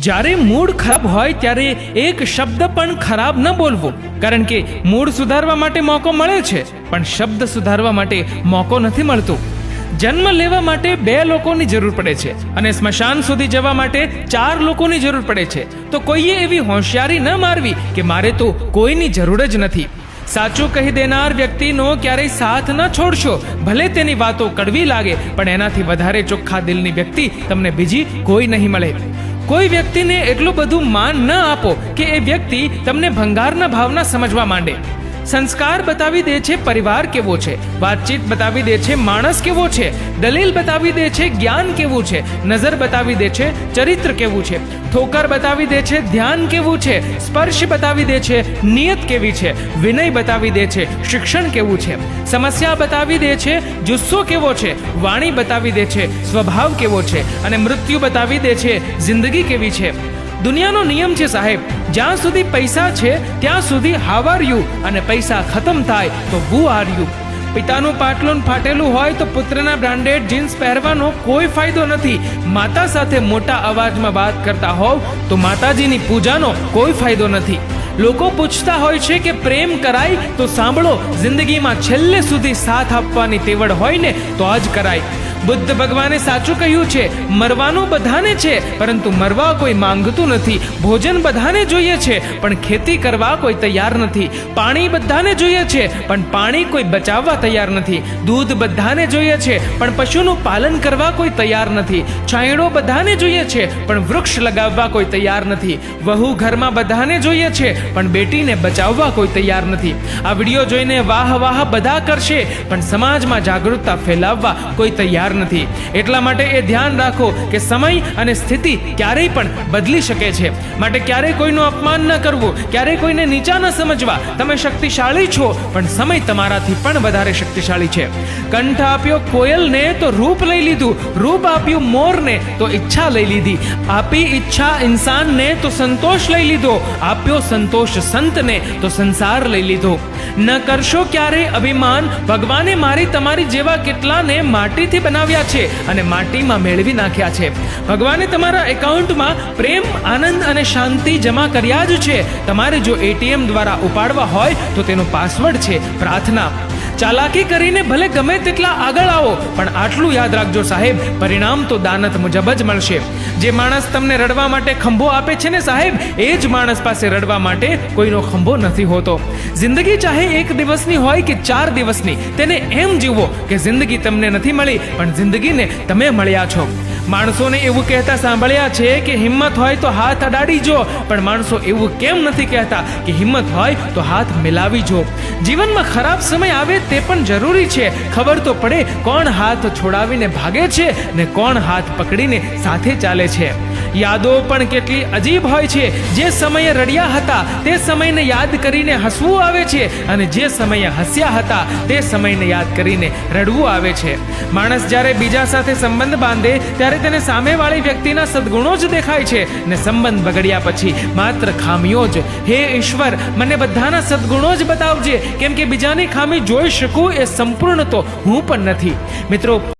જ્યારે મૂડ ખરાબ હોય ત્યારે એક શબ્દ પણ ખરાબ ન બોલવો. કારણ કે મૂડ સુધારવા માટે મોકો મળે છે, પણ શબ્દ સુધારવા માટે મોકો નથી મળતો. જન્મ લેવા માટે બે લોકોની જરૂર પડે છે અને સ્મશાન સુધી જવા માટે ચાર લોકોની જરૂર પડે છે. તો કોઈએ એવી હોશિયારી ન મારવી કે મારે તો કોઈની જરૂર જ નથી. સાચું કહી દેનાર વ્યક્તિનો ક્યારેય સાથ ન છોડશો. ભલે તેની વાતો કડવી લાગે, પણ એનાથી વધારે ચોખ્ખા દિલની વ્યક્તિ તમને બીજી કોઈ નહીં મળે. કોઈ વ્યક્તિને એટલું બધું માન ન આપો કે એ વ્યક્તિ તમને ભંગારના ભાવના સમજવા માંડે. સંસ્કાર બતાવી દે છે પરિવાર કેવો છે વાતચીત બતાવી દે છે માણસ કેવો છે દલીલ બતાવી દે છે જ્ઞાન કેવું છે નજર બતાવી દે છે ચરિત્ર કેવું છે ઠોકર બતાવી દે છે ધ્યાન કેવું છે સ્પર્શ બતાવી દે છે નિયત કેવી છે વિનય બતાવી દે છે શિક્ષણ કેવું છે સમસ્યા બતાવી દે છે જુસ્સો કેવો છે વાણી બતાવી દે છે સ્વભાવ કેવો છે અને મૃત્યુ બતાવી દે છે જિંદગી કેવી છે દુનિયાનો નિયમ છે સાહેબ, જ્યાં સુધી પૈસા છે, ત્યાં સુધી હાવ આર યુ અને પૈસા ખતમ થાય તો વુ આર યુ પિતાનું પાટલું ફાટેલું હોય તો પુત્રના બ્રાન્ડેડ જીન્સ પહેરવાનો કોઈ ફાયદો નથી. માતા સાથે મોટા અવાજમાં વાત કરતા હોવ તો માતાજીની પૂજાનો કોઈ ફાયદો નથી. લોકો પૂછતા હોય છે કે પ્રેમ કરાય તો સાંભળો, જિંદગીમાં છેલ્લે સુધી સાથ આપવાની તેવડ હોય ને તો જ કરાય. બુદ્ધ ભગવાને સાચું કહ્યું છે, મરવાનું બધાને છે, પરંતુ મરવા કોઈ માંગતું નથી, ભોજન બધાને જોઈએ છે, પણ ખેતી કરવા કોઈ તૈયાર નથી, પાણી બધાને જોઈએ છે, પણ પાણી કોઈ બચાવવા તૈયાર નથી, દૂધ બધાને જોઈએ છે, પણ પશુનું પાલન કરવા કોઈ તૈયાર નથી, છાંયડો બધાને જોઈએ છે, પણ વૃક્ષ લગાવવા કોઈ તૈયાર નથી, વહુ ઘરમાં બધાને જોઈએ છે, પણ બેટીને બચાવવા કોઈ તૈયાર નથી. આ વીડિયો જોઈને વાહ વાહ બધા કરશે, પણ સમાજમાં જાગૃતતા ફેલાવવા કોઈ તૈયાર નથી. એટલા માટે એ ધ્યાન રાખો કે સમય અને સ્થિતિ ક્યારેય પણ બદલી શકે છે. માટે ક્યારેય કોઈનું અપમાન ન કરવું, ક્યારેય કોઈને નીચા ન સમજવા. તમે શક્તિશાળી છો, પણ સમય તમારાથી પણ વધારે શક્તિશાળી છે. કંઠ આપ્યો કોયલને તો રૂપ લઈ લીધું. રૂપ આપ્યું મોરને તો ઈચ્છા લઈ લીધી. આપી ઈચ્છા ઇન્સાનને તો સંતોષ લઈ લીધો. આપ્યો સંતોષ સંતને તો સંસાર લઈ લીધો. ન કરશો ક્યારેય અભિમાન. ભગવાને મારી તમારી જેવા કેટલાને માટીથી બનાવ્યા છે અને માટીમાં મેળવી નાખ્યા છે. ભગવાને તમારા એકાઉન્ટમાં પ્રેમ, આનંદ અને શાંતિ જમા કર્યા જ છે. તમારે જો એટીએમ દ્વારા ઉપાડવા હોય તો તેનો પાસવર્ડ છે પ્રાર્થના. ચાલાકી કરીને ભલે ગમે તેટલા આગળ આવો, પણ આટલું યાદ રાખજો સાહેબ, પરિણામ તો દાનત મુજબ જ મળશે. જે માણસ તમને રડવા માટે ખંભો આપે છે ને સાહેબ, એ જ માણસ પાસે રડવા માટે કોઈનો ખંભો નથી હોતો. જિંદગી ચાહે એક દિવસની હોય કે ચાર દિવસની, તેને એમ જીવો કે જિંદગી તમને નથી મળી, પણ જિંદગીને તમે મળ્યા છો. માણસોને એવું કહેતા સાંભળ્યા છે કે હિંમત હોય તો હાથ અડાડી જો, પણ માણસો એવું કેમ નથી કહેતા કે હિંમત હોય તો હાથ મિલાવી જો. જીવનમાં ખરાબ સમય આવે તે પણ જરૂરી છે. ખબર તો પડે કોણ હાથ છોડાવીને ભાગે છે ને કોણ હાથ પકડીને સાથે ચાલે છે. યાદો પણ કેટલી અજીબ હોય છે. જે સમયે રડ્યા હતા, તે સમયને યાદ કરીને હસવું આવે છે અને જે સમયે હસ્યા હતા, તે સમયને યાદ કરીને રડવું આવે છે. માણસ જ્યારે બીજા સાથે સંબંધ બાંધે, ત્યારે તેને સામેવાળી વ્યક્તિના સદગુણો જ દેખાય છે ને સંબંધ બગડ્યા પછી માત્ર ખામીઓ જ. હે ઈશ્વર, મને બધાના સદગુણો જ બતાવજે, કેમ કે બીજાની ખામી જોઈ શકું એ સંપૂર્ણ તો હું પણ નથી. મિત્રો